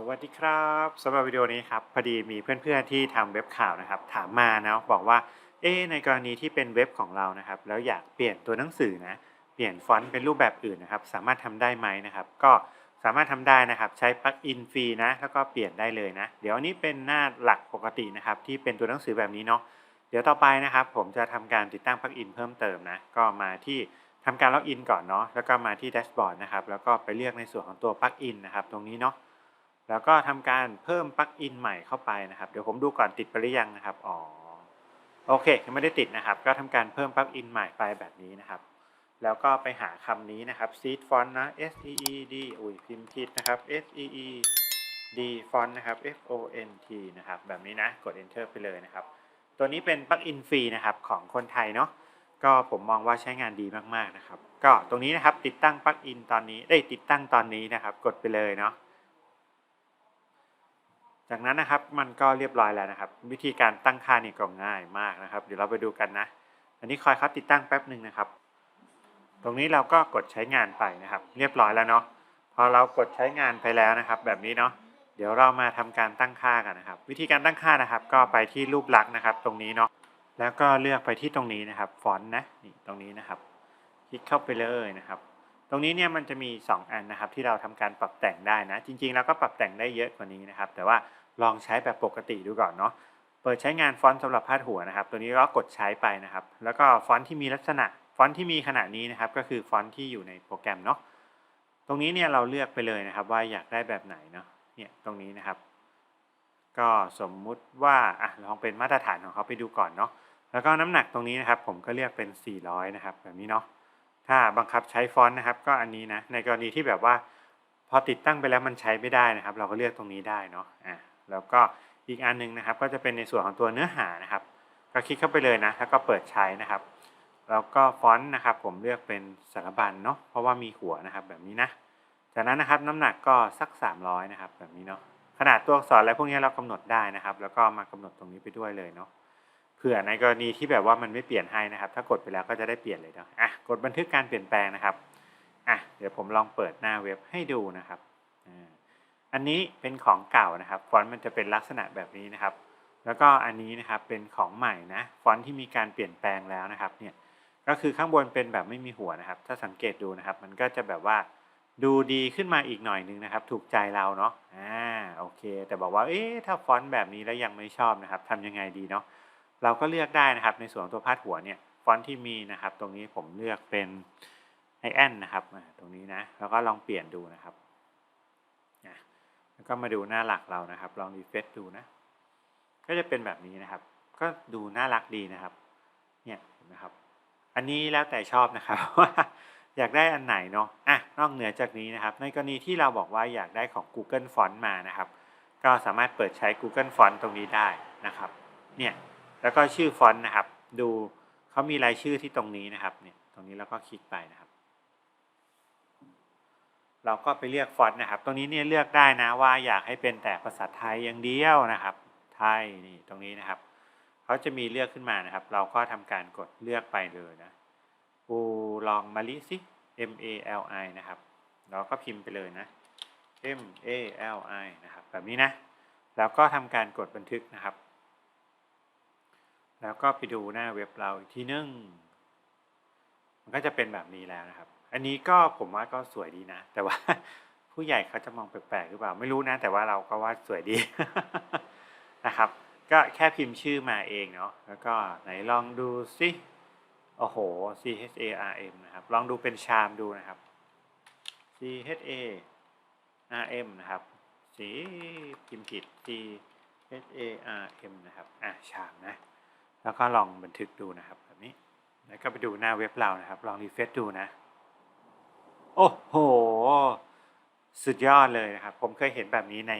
สวัสดีครับสำหรับวิดีโอนี้ครับพอดีมีเพื่อนๆที่ทำเว็บข่าวนะครับ ถามมานะบอกว่าเอ๊ในกรณีที่เป็นเว็บของเรานะครับ แล้วอยากเปลี่ยนตัวหนังสือนะเปลี่ยนฟอนต์เป็นรูปแบบอื่นนะครับ สามารถทำได้ไหมนะครับ ก็สามารถทำได้นะครับ ใช้ปลั๊กอินฟรีนะแล้วก็เปลี่ยนได้เลยนะ เดี๋ยวอันนี้เป็นหน้าหลักปกตินะครับ ที่เป็นตัวหนังสือแบบนี้เนาะเดี๋ยวต่อไปนะครับ ผมจะทำการติดตั้งปลั๊กอินเพิ่มเติมนะก็มาที่ทำการล็อกอินก่อนเนาะแล้วก็มาที่แดชบอร์ดนะครับแล้วก็ไปเลือกในส่วนของตัวปลั๊กอินนะครับตรงนี้เนาะ แล้วก็ทำการเพิ่มปลั๊กอินใหม่เข้าไปนะครับ เดี๋ยวผมดูก่อนติดไปหรือยังนะครับ อ๋อ โอเคยังไม่ได้ติดนะครับ ก็ทำการเพิ่มปลั๊กอินใหม่ไปแบบนี้นะครับ แล้วก็ไปหาคำนี้นะครับ seed font นะ s e e d อุ้ยพิมพ์ผิดนะครับ s e e d font นะครับ f o n t นะครับ แบบนี้นะ กด enter ไปเลยนะครับ ตัวนี้เป็นปลั๊กอินฟรีนะครับของคนไทยเนาะ ก็ผมมองว่าใช้งานดีมากๆนะครับ ก็ตรงนี้นะครับติดตั้งปลั๊กอินตอนนี้ ได้ติดตั้งตอนนี้นะครับ กดไปเลยเนาะ จากนั้นนะครับมันก็เรียบร้อยแล้วนะครับ วิธีการตั้งค่านี่ก็ง่ายมากนะครับ เดี๋ยวเราไปดูกันนะ อันนี้คอยเขาติดตั้งแป๊บหนึ่งนะครับ ตรงนี้เราก็กดใช้งานไปนะครับ เรียบร้อยแล้วเนาะพอเรากดใช้งานไปแล้วนะครับ แบบนี้เนาะเดี๋ยวเรามาทำการตั้งค่ากันนะครับ วิธีการตั้งค่านะครับ ก็ไปที่รูปลักษณ์นะครับ ตรงนี้เนาะแล้วก็เลือกไปที่ตรงนี้นะครับฟอนต์นะนี่ตรงนี้นะครับ คลิกเข้าไปเลยนะครับ ตรงนี้เนี่ยมันจะมี 2 อันนะครับที่เราทำการปรับแต่งได้นะ จริงๆเราก็ปรับแต่งได้เยอะกว่านี้นะครับ แต่ว่าลองใช้แบบปกติดูก่อนเนาะเปิดใช้งานฟอนต์สำหรับพาดหัวนะครับ ตัวนี้ก็กดใช้ไปนะครับ แล้วก็ฟอนต์ที่มีลักษณะฟอนต์ที่มีขนาดนี้นะครับ ก็คือฟอนต์ที่อยู่ในโปรแกรมเนาะตรงนี้เนี่ยเราเลือกไปเลยนะครับ ว่าอยากได้แบบไหนเนาะเนี่ยตรงนี้นะครับ ก็สมมุติว่าอะลองเป็นมาตรฐานของเขาไปดูก่อนเนาะแล้วก็น้ำหนักตรงนี้นะครับ ผมก็เลือกเป็น 400 นะครับ แบบนี้เนาะ ถ้าบังคับใช้ฟอนต์นะครับ ก็อันนี้นะ ในกรณีที่แบบว่า พอติดตั้งไปแล้วมันใช้ไม่ได้นะครับ เราก็เลือกตรงนี้ได้เนาะอ่าแล้วก็อีกอันหนึงนะครับ ก็จะเป็นในส่วนของตัวเนื้อหานะครับ ก็คลิกเข้าไปเลยนะ แล้วก็เปิดใช้นะครับ แล้วก็ฟอนต์นะครับ ผมเลือกเป็นสารบัญเนาะเพราะว่ามีหัวนะครับแบบนี้นะจากนั้นนะครับน้ำหนักก็สัก 300 นะครับ แบบนี้เนาะขนาดตัวอักษรอะไรพวกนี้เรากำหนดได้นะครับ แล้วก็มากำหนดตรงนี้ไปด้วยเลยเนาะ เผื่อในกรณีที่แบบว่ามันไม่เปลี่ยนให้นะครับ ถ้ากดไปแล้วก็จะได้เปลี่ยนเลยเนาะอะกดบันทึกการเปลี่ยนแปลงนะครับอะเดี๋ยวผมลองเปิดหน้าเว็บให้ดูนะครับอ่าอันนี้เป็นของเก่านะครับฟอนต์มันจะเป็นลักษณะแบบนี้นะครับ แล้วก็อันนี้นะครับเป็นของใหม่นะฟอนต์ที่มีการเปลี่ยนแปลงแล้วนะครับเนี่ยก็คือข้างบนเป็นแบบไม่มีหัวนะครับ ถ้าสังเกตดูนะครับ มันก็จะแบบว่าดูดีขึ้นมาอีกหน่อยนึงนะครับ ถูกใจเราเนาะอ่าโอเค แต่บอกว่าเอ๊ะถ้าฟอนต์แบบนี้แล้วยังไม่ชอบนะครับทำยังไงดีเนาะ เราก็เลือกได้นะครับในส่วนของตัวพาดหัวเนี่ยฟอนต์ที่มีนะครับ ตรงนี้ผมเลือกเป็นไอแอนนะครับตรงนี้นะแล้วก็ลองเปลี่ยนดูนะครับแล้วก็มาดูหน้าหลักเรานะครับ ลองรีเฟซดูนะ ก็จะเป็นแบบนี้นะครับ ก็ดูน่ารักดีนะครับ เนี่ยเห็นไหมครับ อันนี้แล้วแต่ชอบนะครับว่าอยากได้อันไหนเนาะอะนอกเหนือจากนี้นะครับ ในกรณีที่เราบอกว่าอยากได้ของ Google Font มานะครับ ก็สามารถเปิดใช้ Google Font ตรงนี้ได้นะครับ เนี่ย แล้วก็ชื่อฟอนต์นะครับ ดูเขามีรายชื่อที่ตรงนี้นะครับเนี่ยตรงนี้แล้วก็คลิกไปนะครับ เราก็ไปเลือกฟอนต์นะครับ ตรงนี้เนี่ยเลือกได้นะว่าอยากให้เป็นแต่ภาษาไทยอย่างเดียวนะครับ ไทยนี่ตรงนี้นะครับเขาจะมีเลือกขึ้นมานะครับ เราก็ทำการกดเลือกไปเลยนะอูลองมาลิสิ M A L I นะครับ เราก็พิมพ์ไปเลยนะ M A L I นะครับ แบบนี้นะ แล้วก็ทำการกดบันทึกนะครับ แล้วก็ไปดูหน้าเว็บเราอีกทีนึง มันก็จะเป็นแบบนี้แล้วนะครับ อันนี้ก็ผมว่าก็สวยดีนะ แต่ว่าผู้ใหญ่เขาจะมองแปลกๆหรือเปล่า ไม่รู้นะ แต่ว่าเราก็ว่าสวยดีนะครับ ก็แค่พิมพ์ชื่อมาเองเนาะ แล้วก็ไหนลองดูสิโอ้โห C H A R M นะครับ ลองดูเป็นชามดูนะครับ C H A R M นะครับ สีพิมพ์ผิด C H A R M นะครับ อะ ชามนะ แล้วก็ลองบันทึกดูนะครับแบบนี้ แล้วก็ไปดูหน้าเว็บเรานะครับ ลองรีเฟซดูนะ โอ้โห สุดยอดเลยนะครับ ผมเคยเห็นแบบนี้ใน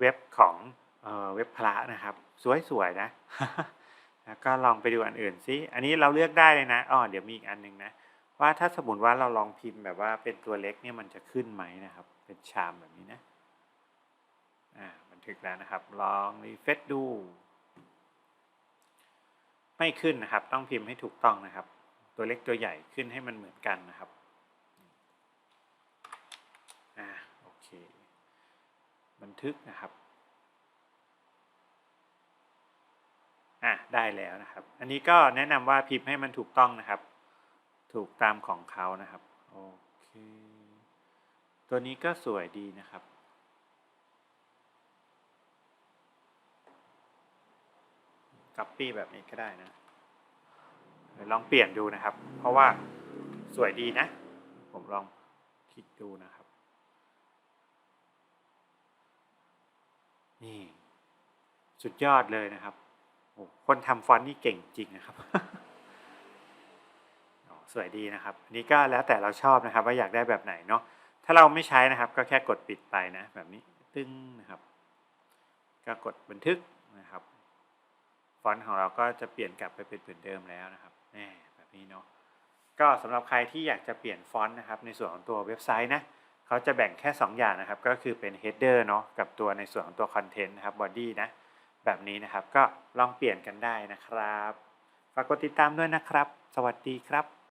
เว็บของเออเว็บพระนะครับ สวยๆนะ แล้วก็ลองไปดูอันอื่นซิ อันนี้เราเลือกได้เลยนะ อ๋อ เดี๋ยวมีอีกอันหนึงนะ ว่าถ้าสมมติว่าเราลองพิมพ์แบบว่าเป็นตัวเล็กเนี่ยมันจะขึ้นไหมนะครับ เป็นชามแบบนี้นะ อ่า บันทึกแล้วนะครับ ลองรีเฟซดู ไม่ขึ้นนะครับ ต้องพิมพ์ให้ถูกต้องนะครับ ตัวเล็กตัวใหญ่ขึ้นให้มันเหมือนกันนะครับอ่าโอเคบันทึกนะครับอะได้แล้วนะครับ อันนี้ก็แนะนำว่าพิมพ์ให้มันถูกต้องนะครับ ถูกตามของเขานะครับโอเคตัวนี้ก็สวยดีนะครับ ก๊อปปี้แบบนี้ก็ได้นะลองเปลี่ยนดูนะครับ เพราะว่าสวยดีนะ ผมลองคลิกดูนะครับ นี่ สุดยอดเลยนะครับคนทำฟอนต์นี่เก่งจริงนะครับสวยดีนะครับอันนี้ก็แล้วแต่เราชอบนะครับ ว่าอยากได้แบบไหนเนาะถ้าเราไม่ใช้นะครับ ก็แค่กดปิดไปนะ แบบนี้ตึ้งนะครับ ก็กดบันทึกนะครับ ฟอนต์ของเราก็จะเปลี่ยนกลับไปเป็นเหมือนเดิมแล้วนะครับแน่แบบนี้เนาะก็สำหรับใครที่อยากจะเปลี่ยนฟอนต์นะครับในส่วนของตัวเว็บไซต์นะเขาจะแบ่งแค่ 2 อย่างนะครับ ก็คือเป็น header เนาะกับตัวในส่วนของตัวคอนเทนต์นะครับ body นะแบบนี้นะครับก็ลองเปลี่ยนกันได้นะครับฝากกดติดตามด้วยนะครับ สวัสดีครับ